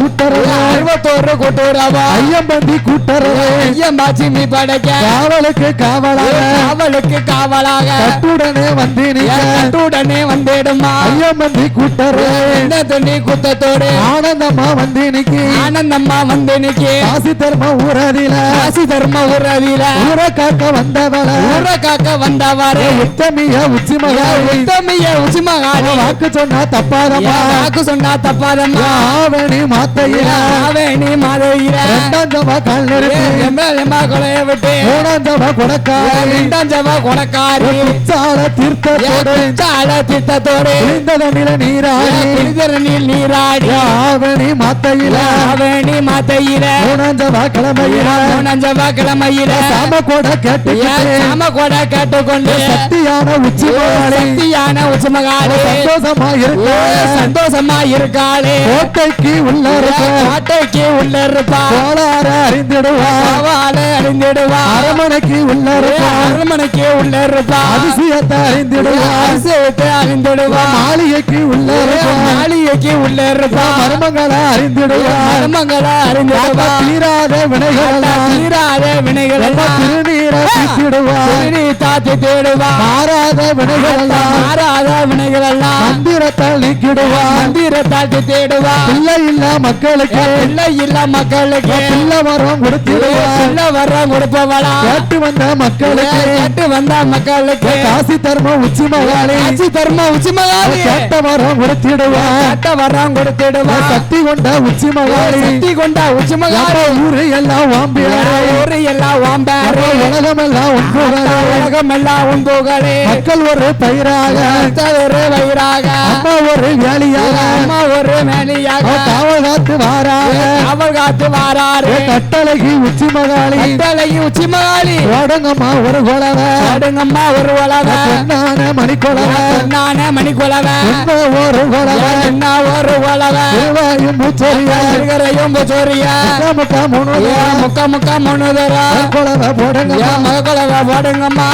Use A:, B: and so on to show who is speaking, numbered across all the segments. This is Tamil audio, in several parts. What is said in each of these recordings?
A: அறுபத்தோரு கூட்டுறவா?
B: ஐயம்பந்தி கூட்டரவே
A: ஐயம் பாச்சிமி படைக்க.
B: காவலுக்கு காவலாக.
A: காவலுக்கு காவலாக.
B: கட்டுடனே வந்து
A: கட்டுடனே வந்திடுமா?
B: ஐயம்பந்தி கூட்டரவே
A: என்ன துணி குத்தத்தோடு?
B: ஆனந்தமா வந்து நிக்கி.
A: ஆனந்தம்மா வந்து நிக்கி.
B: காசி தர்ம ஊரதில.
A: காசி தர்ம உறவில
B: ஊர காக்க வந்தவள.
A: ஊர காக்க வந்தவாறு
B: உத்தமிய உச்சி மகாரி
A: உத்தமிய உச்சிமகாரி
B: வாக்கு சொன்னா தப்பாதம்மா.
A: வாக்கு சொன்னா தப்பாதம்மா.
B: ஆவணி மாத்தையில
A: மாதையில
B: ரெண்டாந்தமா கல் நிறுத்தி
A: எம்எல்ஏமா கொலைய விட்டு.
B: மூணாந்தமா கொடக்காரி
A: ரெண்டாம் ஜவா கொடக்காரி.
B: சால தீர்த்தத்தோடு
A: சால திட்டத்தோடு
B: குளிந்தத நில நீராடி
A: புனிதரனில் நீராடி.
B: ஆவணி மாத்தையில
A: ஆவேணி மாதையில
B: மூணாந்தமா கிழமையில
A: ஜவா கிழமையில.
B: சாம கூட கேட்டுக்கிட்டு
A: சாம கொட கேட்டுக்கொண்டு.
B: சக்தியான உச்சி மகாரி
A: சக்தியான உச்சிமகாரி
B: சந்தோஷமா இருக்க
A: சந்தோஷமா இருக்காளே
B: கோட்டைக்கு உள்ள இருக்க
A: காட்டைக்கு உள்ள இருப்பா.
B: அறிந்திடுவா.
A: சவால அறிந்திடுவா.
B: அரமனைக்கு உள்ள இருக்க
A: அரண்மனைக்கு உள்ள இருப்பா.
B: அதிசயத்தை அறிந்திடுவா.
A: அரசியத்தை அறிந்திடுவா.
B: மாளிகைக்கு உள்ள
A: மாளிகைக்கு உள்ள இருப்பா.
B: மர்மங்களை அறிந்திடுவா.
A: மர்மங்களை அறிந்திடுவா.
B: தீராத வினைகளெல்லாம்.
A: தீராத வினைகள்
B: திருநீரை தீர்த்திடுவா
A: தாத்தி தேடுவா.
B: மாறாத வினைகளெல்லாம்.
A: மாறாத வினைகள் எல்லாம்
B: மந்திரத்தால் நீக்கிடுவா.
A: மந்திர தாத்தி தேடுவா
B: பிள்ளை இல்ல மக்களுக்கு.
A: பிள்ளை இல்ல மக்களுக்கு.
B: பிள்ளை வரம் கொடுத்திடுவா.
A: பிள்ளை வர கொடுப்பவளா.
B: கேட்டு வந்த மக்களுக்கு.
A: கேட்டு வந்த மக்களுக்கு.
B: காசி தர்மம் உச்சி மகாளி
A: ஆட்சி தர்ம உச்சி மகாலி
B: கேட்ட வரம் கொடுத்திடுவா.
A: கட்ட வரம் கொடுத்திடுவா.
B: சக்தி கொண்ட உச்சி மகாளி
A: சக்தி கொண்ட உச்சி மகாலி
B: ஊரு எல்லாம் வாம்பியாரு
A: ஊரு எல்லாம் வாம்பாரு
B: உலகம் எல்லாம் உண்புகளே.
A: உலகம் எல்லாம் உண்டுகளே
B: மக்கள் ஒரு பயிராக.
A: ஒரு வயிறாக
B: அம்மா ஒரு வேலியாக.
A: அம்மா ஒரு மேலியாக
B: காவல் காத்து வாராக
A: அவள் காத்து வாராரு.
B: கட்டளைக்கு உச்சி மகாளி.
A: கட்டளையும் உச்சி மகாலி
B: ஓடங்கம்மா ஒரு குலவ.
A: அடுங்கம்மா ஒரு உலக
B: பொன்னான மணிக்குலவ.
A: நானே மணி குலவ
B: ஒரு குலவ.
A: என்ன ஒரு உலக
B: திருவாயும் மூச்சொரிய
A: இருக்கிறையும் சொரிய
B: முக்கா மூணு
A: முக்க முக்க முன்னுதரா
B: குலவ போடுங்க
A: என் மக குலவ போடுங்கம்மா.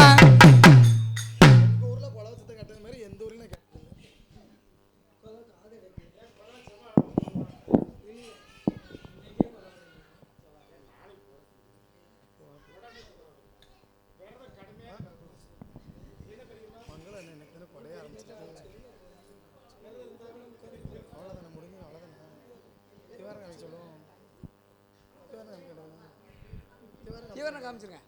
A: இவரை காமிச்சிருங்க.